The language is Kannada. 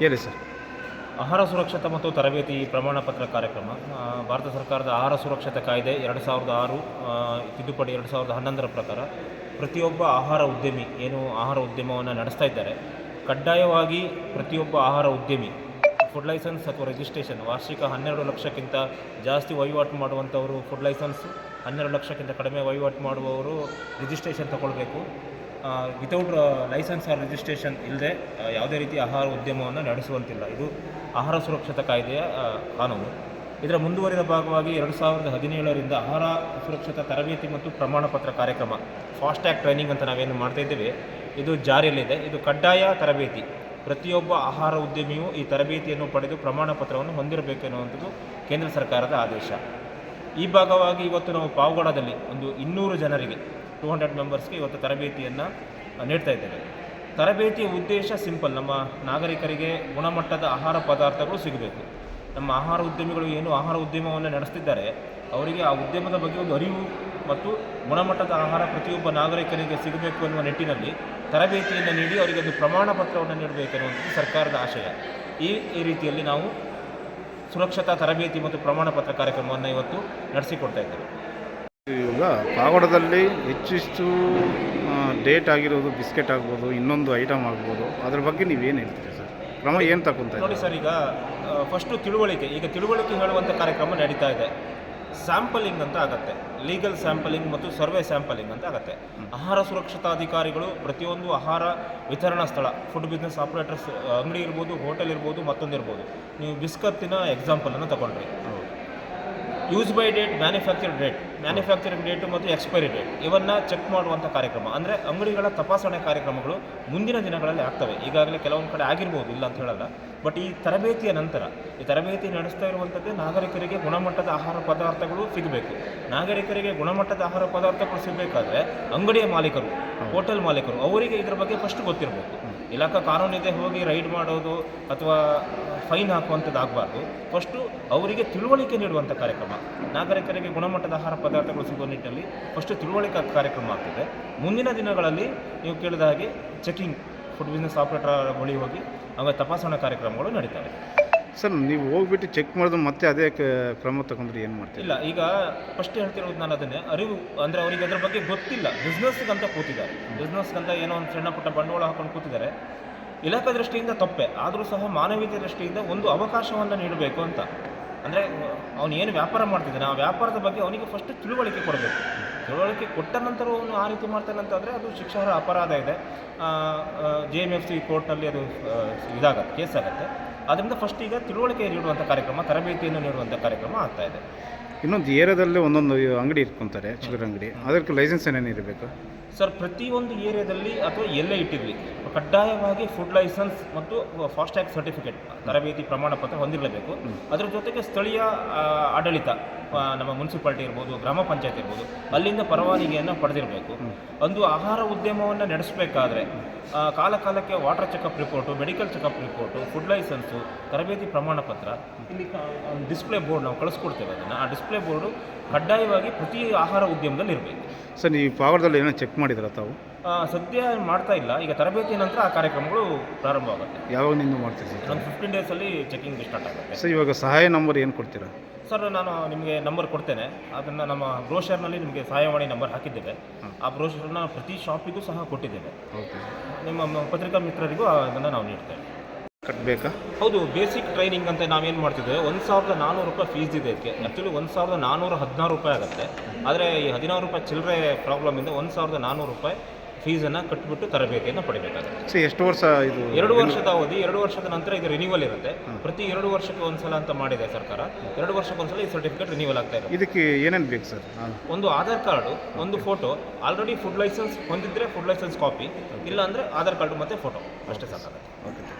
ಹೇಳಿ ಸರ್. ಆಹಾರ ಸುರಕ್ಷತಾ ಮತ್ತು ತರಬೇತಿ ಪ್ರಮಾಣ ಪತ್ರ ಕಾರ್ಯಕ್ರಮ. ಭಾರತ ಸರ್ಕಾರದ ಆಹಾರ ಸುರಕ್ಷತಾ ಕಾಯ್ದೆ ಎರಡು ಸಾವಿರದ ಆರು ತಿದ್ದುಪಡಿ ಎರಡು ಸಾವಿರದ ಹನ್ನೊಂದರ ಪ್ರಕಾರ ಪ್ರತಿಯೊಬ್ಬ ಆಹಾರ ಉದ್ಯಮಿ ಏನು ಆಹಾರ ಉದ್ಯಮವನ್ನು ನಡೆಸ್ತಾ ಇದ್ದಾರೆ, ಕಡ್ಡಾಯವಾಗಿ ಪ್ರತಿಯೊಬ್ಬ ಆಹಾರ ಉದ್ಯಮಿ, ಫುಡ್ ಲೈಸೆನ್ಸ್ ಅಥವಾ ರಿಜಿಸ್ಟ್ರೇಷನ್, ವಾರ್ಷಿಕ ಹನ್ನೆರಡು ಲಕ್ಷಕ್ಕಿಂತ ಜಾಸ್ತಿ ವಹಿವಾಟು ಮಾಡುವಂಥವರು ಫುಡ್ ಲೈಸೆನ್ಸ್, ಹನ್ನೆರಡು ಲಕ್ಷಕ್ಕಿಂತ ಕಡಿಮೆ ವಹಿವಾಟು ಮಾಡುವವರು ರಿಜಿಸ್ಟ್ರೇಷನ್ ತಗೊಳ್ಬೇಕು. ವಿತೌಟ್ ಲೈಸೆನ್ಸ್ ಆರ್ ರಿಜಿಸ್ಟ್ರೇಷನ್ ಇಲ್ಲದೆ ಯಾವುದೇ ರೀತಿ ಆಹಾರ ಉದ್ಯಮವನ್ನು ನಡೆಸುವಂತಿಲ್ಲ. ಇದು ಆಹಾರ ಸುರಕ್ಷತಾ ಕಾಯ್ದೆಯ ಕಾನೂನು. ಇದರ ಮುಂದುವರಿದ ಭಾಗವಾಗಿ ಎರಡು ಸಾವಿರದ ಹದಿನೇಳರಿಂದ ಆಹಾರ ಸುರಕ್ಷತಾ ತರಬೇತಿ ಮತ್ತು ಪ್ರಮಾಣ ಪತ್ರ ಕಾರ್ಯಕ್ರಮ ಫಾಸ್ಟ್ಯಾಗ್ ಟ್ರೈನಿಂಗ್ ಅಂತ ನಾವೇನು ಮಾಡ್ತಾ ಇದ್ದೇವೆ, ಇದು ಜಾರಿಯಲ್ಲಿದೆ. ಇದು ಕಡ್ಡಾಯ ತರಬೇತಿ. ಪ್ರತಿಯೊಬ್ಬ ಆಹಾರ ಉದ್ಯಮಿಯು ಈ ತರಬೇತಿಯನ್ನು ಪಡೆದು ಪ್ರಮಾಣ ಪತ್ರವನ್ನು ಹೊಂದಿರಬೇಕೆನ್ನುವಂಥದ್ದು ಕೇಂದ್ರ ಸರ್ಕಾರದ ಆದೇಶ. ಈ ಭಾಗವಾಗಿ ಇವತ್ತು ನಾವು ಪಾವಗಡದಲ್ಲಿ ಒಂದು ಇನ್ನೂರು ಜನರಿಗೆ ಟೂ ಹಂಡ್ರೆಡ್ ಮೆಂಬರ್ಸ್ಗೆ ಇವತ್ತು ತರಬೇತಿಯನ್ನು ನೀಡ್ತಾ ಇದ್ದೇವೆ. ತರಬೇತಿಯ ಉದ್ದೇಶ ಸಿಂಪಲ್ ನಮ್ಮ ನಾಗರಿಕರಿಗೆ ಗುಣಮಟ್ಟದ ಆಹಾರ ಪದಾರ್ಥಗಳು ಸಿಗಬೇಕು. ನಮ್ಮ ಆಹಾರ ಉದ್ಯಮಿಗಳು ಏನು ಆಹಾರ ಉದ್ಯಮವನ್ನು ನಡೆಸ್ತಿದ್ದಾರೆ, ಅವರಿಗೆ ಆ ಉದ್ಯಮದ ಬಗ್ಗೆ ಒಂದು ಅರಿವು ಮತ್ತು ಗುಣಮಟ್ಟದ ಆಹಾರ ಪ್ರತಿಯೊಬ್ಬ ನಾಗರಿಕರಿಗೆ ಸಿಗಬೇಕು ಎನ್ನುವ ನಿಟ್ಟಿನಲ್ಲಿ ತರಬೇತಿಯನ್ನು ನೀಡಿ ಅವರಿಗೆ ಒಂದು ಪ್ರಮಾಣ ಪತ್ರವನ್ನು ನೀಡಬೇಕೆನ್ನುವಂಥದ್ದು ಸರ್ಕಾರದ ಆಶಯ. ಈ ಈ ರೀತಿಯಲ್ಲಿ ನಾವು ಸುರಕ್ಷತಾ ತರಬೇತಿ ಮತ್ತು ಪ್ರಮಾಣ ಪತ್ರ ಕಾರ್ಯಕ್ರಮವನ್ನು ಇವತ್ತು ನಡೆಸಿಕೊಡ್ತಾ ಇದ್ದೇವೆ. ಇವಾಗ ಪಾವಗಡದಲ್ಲಿ ಹೆಚ್ಚಿಷ್ಟು ಡೇಟ್ ಆಗಿರೋದು ಬಿಸ್ಕೆಟ್ ಆಗ್ಬೋದು ಇನ್ನೊಂದು ಐಟಮ್ ಆಗ್ಬೋದು ಅದ್ರ ಬಗ್ಗೆ ನೀವು ಏನು ಹೇಳ್ತೀರಿ ಸರ್? ಕ್ರಮ ಏನು ತಗೊಂತ ನೋಡಿ ಸರ್ ಈಗ ಫಸ್ಟು ತಿಳುವಳಿಕೆ ಈಗ ತಿಳುವಳಿಕೆ ಹೇಳುವಂಥ ಕಾರ್ಯಕ್ರಮ ನಡೀತಾ ಇದೆ. ಸ್ಯಾಂಪಲಿಂಗ್ ಅಂತ ಆಗತ್ತೆ. ಲೀಗಲ್ ಸ್ಯಾಂಪಲಿಂಗ್ ಮತ್ತು ಸರ್ವೆ ಸ್ಯಾಂಪಲಿಂಗ್ ಅಂತ ಆಗತ್ತೆ. ಆಹಾರ ಸುರಕ್ಷತಾ ಅಧಿಕಾರಿಗಳು ಪ್ರತಿಯೊಂದು ಆಹಾರ ವಿತರಣಾ ಸ್ಥಳ ಫುಡ್ ಬಿಸ್ನೆಸ್ ಆಪರೇಟರ್ಸ್ ಅಂಗಡಿ ಇರ್ಬೋದು ಹೋಟೆಲ್ ಇರ್ಬೋದು ಮತ್ತೊಂದು ಇರ್ಬೋದು. ನೀವು ಬಿಸ್ಕತ್ತಿನ ಎಕ್ಸಾಂಪಲನ್ನು ತಗೊಂಡ್ರಿ. Use by date manufacture date manufacturing date ಮತ್ತು ಎಕ್ಸ್ಪೈರಿ ಡೇಟ್ ಇವನ್ನ ಚೆಕ್ ಮಾಡುವಂಥ ಕಾರ್ಯಕ್ರಮ. ಅಂದರೆ ಅಂಗಡಿಗಳ ತಪಾಸಣೆ ಕಾರ್ಯಕ್ರಮಗಳು ಮುಂದಿನ ದಿನಗಳಲ್ಲಿ ಆಗ್ತವೆ. ಈಗಾಗಲೇ ಕೆಲವೊಂದು ಕಡೆ ಆಗಿರ್ಬೋದು ಇಲ್ಲ ಅಂತ ಹೇಳಲ್ಲ. ಬಟ್ ಈ ತರಬೇತಿಯ ನಂತರ ಈ ತರಬೇತಿ ನಡೆಸ್ತಾ ಇರುವಂಥದ್ದೇ ನಾಗರಿಕರಿಗೆ ಗುಣಮಟ್ಟದ ಆಹಾರ ಪದಾರ್ಥಗಳು ಸಿಗಬೇಕು. ನಾಗರಿಕರಿಗೆ ಗುಣಮಟ್ಟದ ಆಹಾರ ಪದಾರ್ಥಗಳು ಸಿಗಬೇಕಾದ್ರೆ ಅಂಗಡಿಯ ಮಾಲೀಕರು ಹೋಟೆಲ್ ಮಾಲೀಕರು ಅವರಿಗೆ ಇದರ ಬಗ್ಗೆ ಫಸ್ಟ್ ಗೊತ್ತಿರಬೇಕು. ಇಲಾಖಾ ಕಾನೂನಿದೆ ಹೋಗಿ ರೈಡ್ ಮಾಡೋದು ಅಥವಾ ಫೈನ್ ಹಾಕುವಂಥದ್ದು ಆಗಬಾರ್ದು ಫಸ್ಟು ಅವರಿಗೆ ತಿಳುವಳಿಕೆ ನೀಡುವಂಥ ಕಾರ್ಯಕ್ರಮ. ನಾಗರಿಕರಿಗೆ ಗುಣಮಟ್ಟದ ಆಹಾರ ಪದಾರ್ಥಗಳು ಸಿಗುವ ನಿಟ್ಟಿನಲ್ಲಿ ಫಸ್ಟ್ ತಿಳುವಳಿಕೆ ಕಾರ್ಯಕ್ರಮ ಆಗ್ತದೆ. ಮುಂದಿನ ದಿನಗಳಲ್ಲಿ ನೀವು ಕೇಳಿದ ಹಾಗೆ ಚೆಕಿಂಗ್ ಫುಡ್ ಬಿಸ್ನೆಸ್ ಆಪರೇಟರ್ ಬಳಿ ಹೋಗಿ ಆಮೇಲೆ ತಪಾಸಣಾ ಕಾರ್ಯಕ್ರಮಗಳು ನಡೀತವೆ. ಸರ್ ನೀವು ಹೋಗ್ಬಿಟ್ಟು ಚೆಕ್ ಮಾಡಿದ್ರೆ ಮತ್ತೆ ಅದೇ ಕ್ರಮ ತಗೊಂಡ್ರೆ ಏನು ಮಾಡ್ತೀವಿ ಇಲ್ಲ ಈಗ ಫಸ್ಟ್ ಹೇಳ್ತಿರೋದು ನಾನು ಅದನ್ನೇ. ಅರಿವು ಅಂದರೆ ಅವರಿಗೆ ಅದ್ರ ಬಗ್ಗೆ ಗೊತ್ತಿಲ್ಲ. ಬಿಸ್ನೆಸ್ಗಂತ ಕೂತಿದ್ದಾರೆ. ಬಿಸ್ನೆಸ್ಗಂತ ಏನೋ ಒಂದು ಸಣ್ಣ ಪುಟ್ಟ ಬಂಡವಾಳ ಹಾಕೊಂಡು ಕೂತಿದ್ದಾರೆ. ಇಲಾಖಾ ದೃಷ್ಟಿಯಿಂದ ತಪ್ಪೆ. ಆದರೂ ಸಹ ಮಾನವೀಯ ದೃಷ್ಟಿಯಿಂದ ಒಂದು ಅವಕಾಶವನ್ನು ನೀಡಬೇಕು ಅಂತ. ಅಂದರೆ ಅವನು ಏನು ವ್ಯಾಪಾರ ಮಾಡ್ತಿದ್ದಾನೆ, ಆ ವ್ಯಾಪಾರದ ಬಗ್ಗೆ ಅವನಿಗೆ ಫಸ್ಟ್ ತಿಳುವಳಿಕೆ ಕೊಡಬೇಕು. ತಿಳುವಳಿಕೆ ಕೊಟ್ಟ ನಂತರ ಅವನು ಆ ರೀತಿ ಮಾಡ್ತಾನೆ ಅಂತಂದರೆ ಅದು ಶಿಕ್ಷಾರ್ಹ ಅಪರಾಧ ಇದೆ. ಜೆ ಎಂ ಎಫ್ ಸಿ ಕೋರ್ಟ್ನಲ್ಲಿ ಅದು ಇದಾಗುತ್ತೆ ಆಗುತ್ತೆ. ಅದರಿಂದ ಫಸ್ಟ್ ಈಗ ತಿಳುವಳಿಕೆ ನೀಡುವಂಥ ಕಾರ್ಯಕ್ರಮ ತರಬೇತಿಯನ್ನು ನೀಡುವಂಥ ಕಾರ್ಯಕ್ರಮ ಆಗ್ತಾ ಇದೆ. ಇನ್ನೊಂದು ಏರಿಯಾದಲ್ಲೇ ಒಂದೊಂದು ಅಂಗಡಿ ಇಟ್ಕೊತಾರೆ ಚಿಲ್ಲರೆ ಅಂಗಡಿ. ಅದಕ್ಕೆ ಲೈಸೆನ್ಸ್ ಏನೇನು ಇರಬೇಕು? ಸರ್ ಪ್ರತಿಯೊಂದು ಏರಿಯಾದಲ್ಲಿ ಅಥವಾ ಎಲ್ಲೇ ಇಟ್ಟಿದ್ವಿ ಕಡ್ಡಾಯವಾಗಿ ಫುಡ್ ಲೈಸೆನ್ಸ್ ಮತ್ತು ಫಾಸ್ಟ್ಯಾಗ್ ಸರ್ಟಿಫಿಕೇಟ್ ತರಬೇತಿ ಪ್ರಮಾಣ ಪತ್ರ ಹೊಂದಿರಲೇಬೇಕು ಅದರ ಜೊತೆಗೆ ಸ್ಥಳೀಯ ಆಡಳಿತ ನಮ್ಮ ಮುನ್ಸಿಪಾಲ್ಟಿ ಇರ್ಬೋದು ಗ್ರಾಮ ಪಂಚಾಯತ್ ಇರ್ಬೋದು ಅಲ್ಲಿಂದ ಪರವಾನಗಿಯನ್ನು ಪಡೆದಿರಬೇಕು. ಒಂದು ಆಹಾರ ಉದ್ಯಮವನ್ನು ನಡೆಸಬೇಕಾದ್ರೆ ಕಾಲ ಕಾಲಕ್ಕೆ water checkup report medical checkup report food licence ತರಬೇತಿ ಪ್ರಮಾಣ ಪತ್ರ ಇಲ್ಲಿ ಡಿಸ್ಪ್ಲೇ ಬೋರ್ಡ್ ನಾವು ಕಳಿಸ್ಕೊಡ್ತೇವೆ ಅದನ್ನು. ಆ ಡಿಸ್ಪ್ಲೇ ಬೋರ್ಡು ಕಡ್ಡಾಯವಾಗಿ ಪ್ರತಿ ಆಹಾರ ಉದ್ಯಮದಲ್ಲಿ ಇರಬೇಕು. ಸರ್ ನೀವು ಪಾವರ್ದಲ್ಲಿ ಏನೋ ಚೆಕ್ ಮಾಡಿದ್ರ ತಾವು? ಸದ್ಯ ಮಾಡ್ತಾ ಇಲ್ಲ. ಈಗ ತರಬೇತಿ ನಂತರ ಆ ಕಾರ್ಯಕ್ರಮಗಳು ಪ್ರಾರಂಭ ಆಗುತ್ತೆ ಯಾವಾಗ ನಿಂದು ಮಾಡ್ತೀರಿ ಸರ್? ಒಂದು ಫಿಫ್ಟೀನ್ ಡೇಸಲ್ಲಿ ಚೆಕಿಂಗ್ ಸ್ಟಾರ್ಟ್ ಆಗುತ್ತೆ. ಸರ್ ಇವಾಗ ಸಹಾಯ ನಂಬರ್ ಏನು ಕೊಡ್ತೀರಾ? ಸರ್ ನಾನು ನಿಮಗೆ ನಂಬರ್ ಕೊಡ್ತೇನೆ. ಅದನ್ನು ನಮ್ಮ ಬ್ರೋಷರ್ನಲ್ಲಿ ನಿಮಗೆ ಸಹಾಯವಾಣಿ ನಂಬರ್ ಹಾಕಿದ್ದೇವೆ. ಆ ಬ್ರೋಷರ್ನ ಪ್ರತಿ ಶಾಪಿಗೂ ಸಹ ಕೊಟ್ಟಿದ್ದೇವೆ. ನಿಮ್ಮ ಪತ್ರಿಕಾ ಮಿತ್ರರಿಗೂ ಅದನ್ನು ನಾವು ನೀಡ್ತೇವೆ. ಕಟ್ಟಬೇಕಾ ಹೌದು ಬೇಸಿಕ್ ಟ್ರೈನಿಂಗ್ ಅಂತ ನಾವೇನು ಮಾಡ್ತಿದ್ದೇವೆ? ಒಂದು ಸಾವಿರದ ನಾನ್ನೂರು ರೂಪಾಯಿ ಫೀಸ್ ಇದೆ ಇದಕ್ಕೆ. ಆ್ಯಕ್ಚುಲಿ ಒಂದು ಸಾವಿರದ ನಾನ್ನೂರ ಹದಿನಾರು ರೂಪಾಯಿ ಆಗುತ್ತೆ. ಆದರೆ ಈ ಹದಿನಾರು ರೂಪಾಯಿ ಚಿಲ್ಲರೆ ಪ್ರಾಬ್ಲಮಿಂದ ಒಂದು ಸಾವಿರದ ನಾನ್ನೂರು ರೂಪಾಯಿ ಫೀಸನ್ನು ಕಟ್ಬಿಟ್ಟು ತರಬೇತಿಯನ್ನು ಪಡಿಬೇಕಾಗುತ್ತೆ. ಸೊ ಎಷ್ಟು ವರ್ಷ ಇದು? ಎರಡು ವರ್ಷದ ಅವಧಿ ಎರಡು ವರ್ಷದ ನಂತರ ಇದು ರಿನಿವಲ್ ಇರುತ್ತೆ. ಪ್ರತಿ ಎರಡು ವರ್ಷಕ್ಕೆ ಒಂದ್ಸಲ ಅಂತ ಮಾಡಿದೆ ಸರ್ಕಾರ. ಎರಡು ವರ್ಷಕ್ಕೊಂದ್ಸಲ ಈ ಸರ್ಟಿಫಿಕೇಟ್ ರಿನಿವಲ್ ಆಗ್ತಾ ಇದೆ ಇದಕ್ಕೆ ಏನೇನು ಬೇಕು ಸರ್? ಒಂದು ಆಧಾರ್ ಕಾರ್ಡು ಒಂದು ಫೋಟೋ ಆಲ್ರೆಡಿ ಫುಡ್ ಲೈಸೆನ್ಸ್ ಹೊಂದಿದ್ರೆ ಫುಡ್ ಲೈಸೆನ್ಸ್ ಕಾಪಿ ಇಲ್ಲ ಅಂದರೆ ಆಧಾರ್ ಕಾರ್ಡು ಮತ್ತು ಫೋಟೋ ಅಷ್ಟೇ ಸಾಕಾಗುತ್ತೆ. ಓಕೆ.